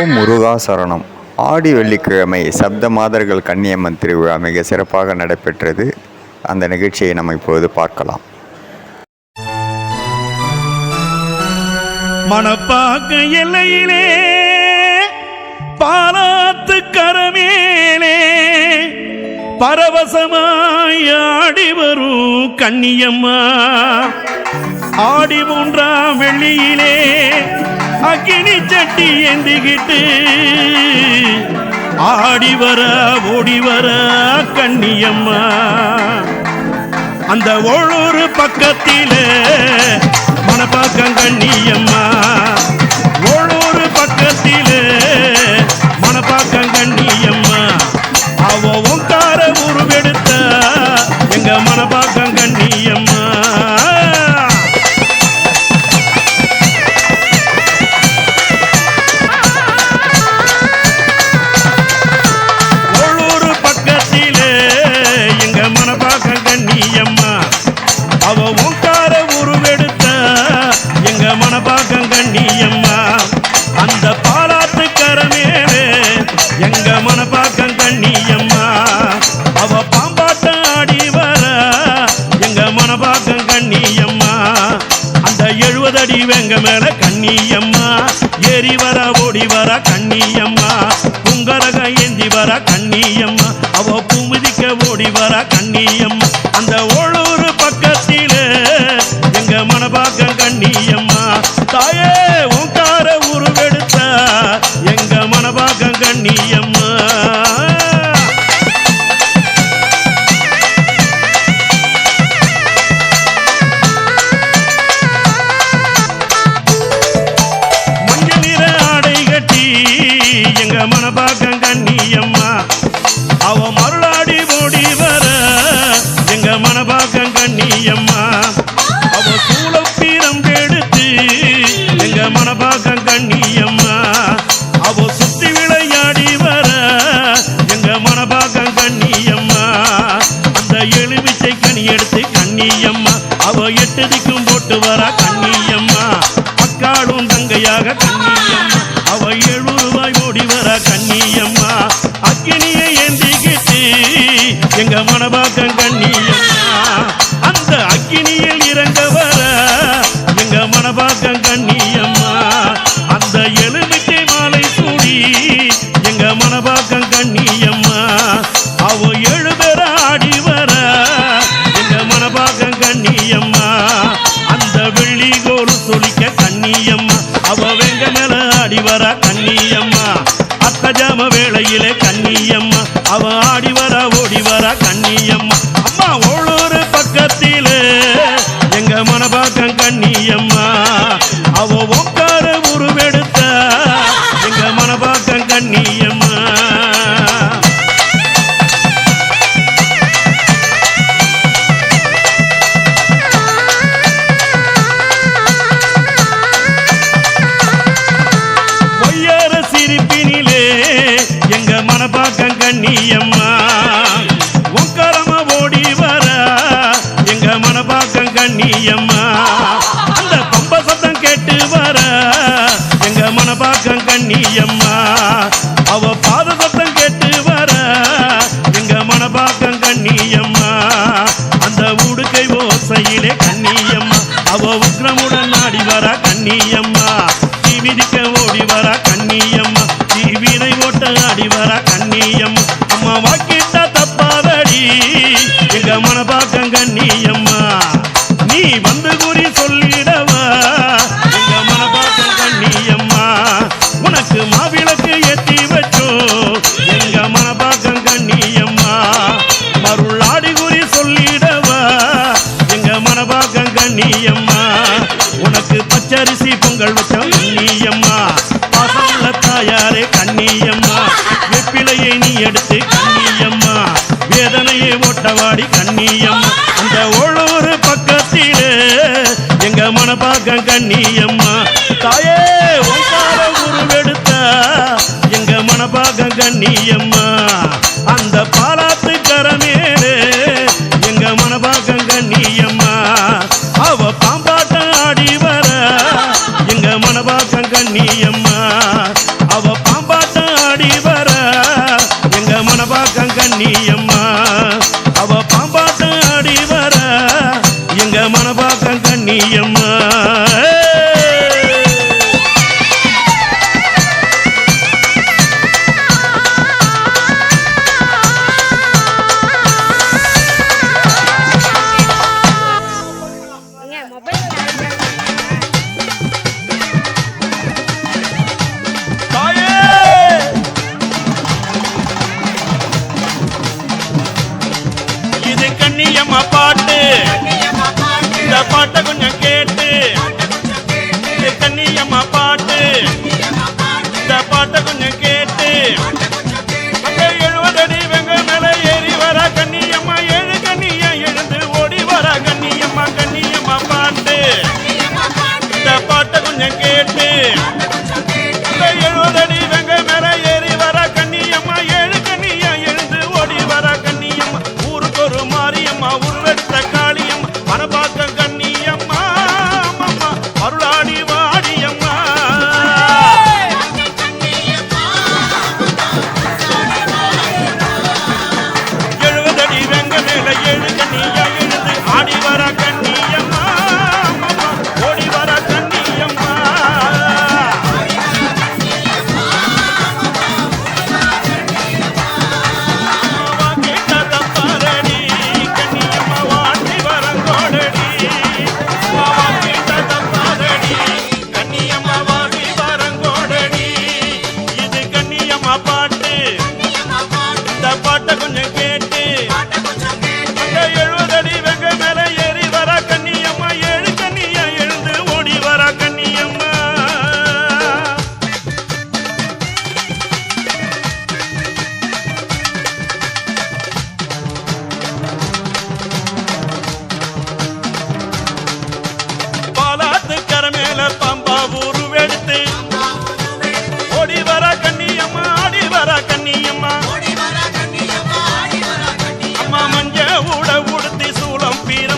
ஓம் முருகா சரணம் ஆடி வெள்ளிக்கிழமை சப்த மாதர்கள் கன்னியம்மன் திருவிழா மிக சிறப்பாக நடைபெற்றது. அந்த நிகழ்ச்சியை நம்ம இப்போது பார்க்கலாம். மணப்பாக்க எல்லையிலே பாலாத்து கரமேலே பரவசமாய் ஆடி வரும் கன்னியம்மா. ஆடி மூன்றாம் வெள்ளியிலே அக்கினி சட்டி ஏந்திக்கிட்டு ஆடி வர ஓடி வர கண்ணியம்மா அந்த ஒழூர் பக்கத்தில மணப்பாக்கம் கண்ணியம்மா ஒழூர் பக்கத்திலே அவ உங்கார உருவெடுத்த எங்க மனபாக்கம் கண்ணியம்மா. அந்த பாலாத்து கரமேலே எங்க மனபாக்கம் கண்ணியம்மா. அவ பாம்பாட்டம் ஆடி வர எங்க மனபாக்கம் கண்ணியம்மா. அந்த எழுபது அடி வெங்க மேல கண்ணியம்மா. ஏறி வர ஓடி வர கண்ணியம்மா. புங்கரக ஏந்தி வர கண்ணியம்மா. அவ பூமிதிக்க ஓடி வர கண்ணியம்மா. அவ போட்டு வர கண்ணியம்மா அக்காடும் தங்கையாக கண்ணியம்மா அவ எழுபது ரூபாய் ஓடி வர கண்ணியம்மா அக்கினியை ஏந்திக்கிட்டு எங்க மனபா கண்ணியம்மா உக்கரமா ஓடி வர எங்க மனப்பாக்கம் கண்ணியம்மா அந்த பம்ப சத்தம் கேட்டு வர எங்க மனப்பாக்கம் கண்ணியம்மா அவ பாத சத்தம் கேட்டு வர எங்க மனப்பாக்கம் கண்ணியம்மா அந்த உடுக்கை ஓசையிலே கண்ணியம்மா. அவ உக்ரமுடன் ஆடி வர கண்ணியம்மா. தீ மிதிக்க ஓடி வர கண்ணியம்மா. தீவினை ஓட்ட ஆடி வர வேதனையை கண்ணியம். அந்த ஒழூர் பக்கத்திலே எங்க மனபாக்கம் கண்ணியம்மா. தாயே உருவெடுத்த எங்க மனபாக்கம் கண்ணியம்மா. எழுந்து ஆடி வர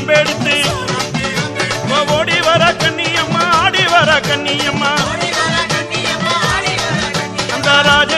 அம்பெடுத்து ஓடி வர கண்ணியம்மா ஆடி வர கண்ணியம்மா. அந்த ராஜ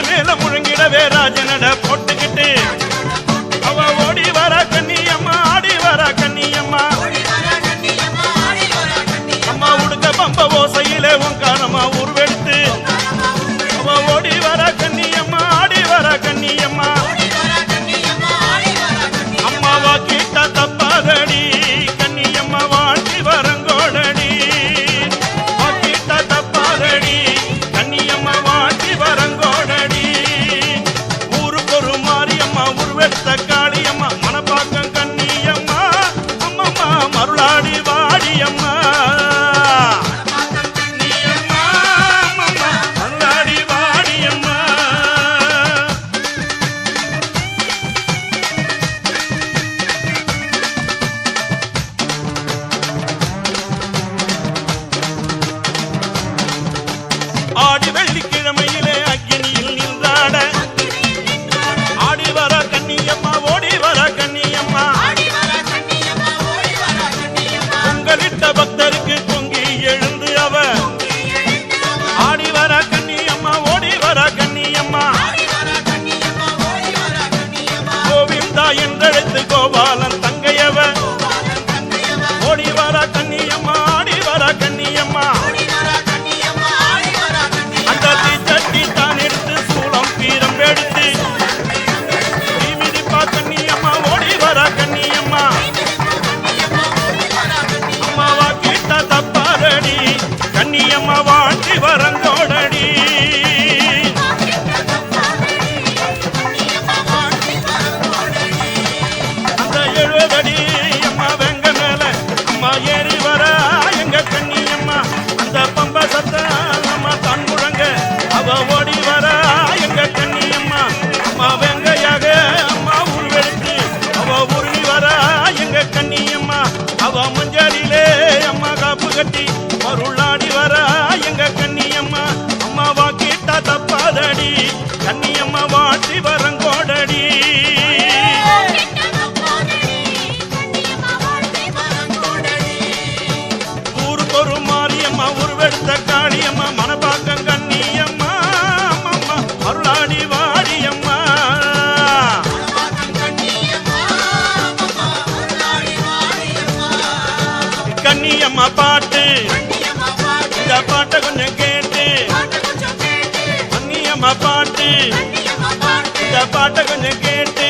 தக்காளியம்மா மணப்பாக்கம் கண்ணியம்மா அம்மம்மா மருளாடி ஆடி வெள்ளிக்கிழமை கண்ணியம்மா பாட்டு. இந்த பாட்டை கொஞ்சம் கேட்டு. கண்ணியம்மா பாட்டு. இந்த பாட்டை கொஞ்சம் கேட்டு.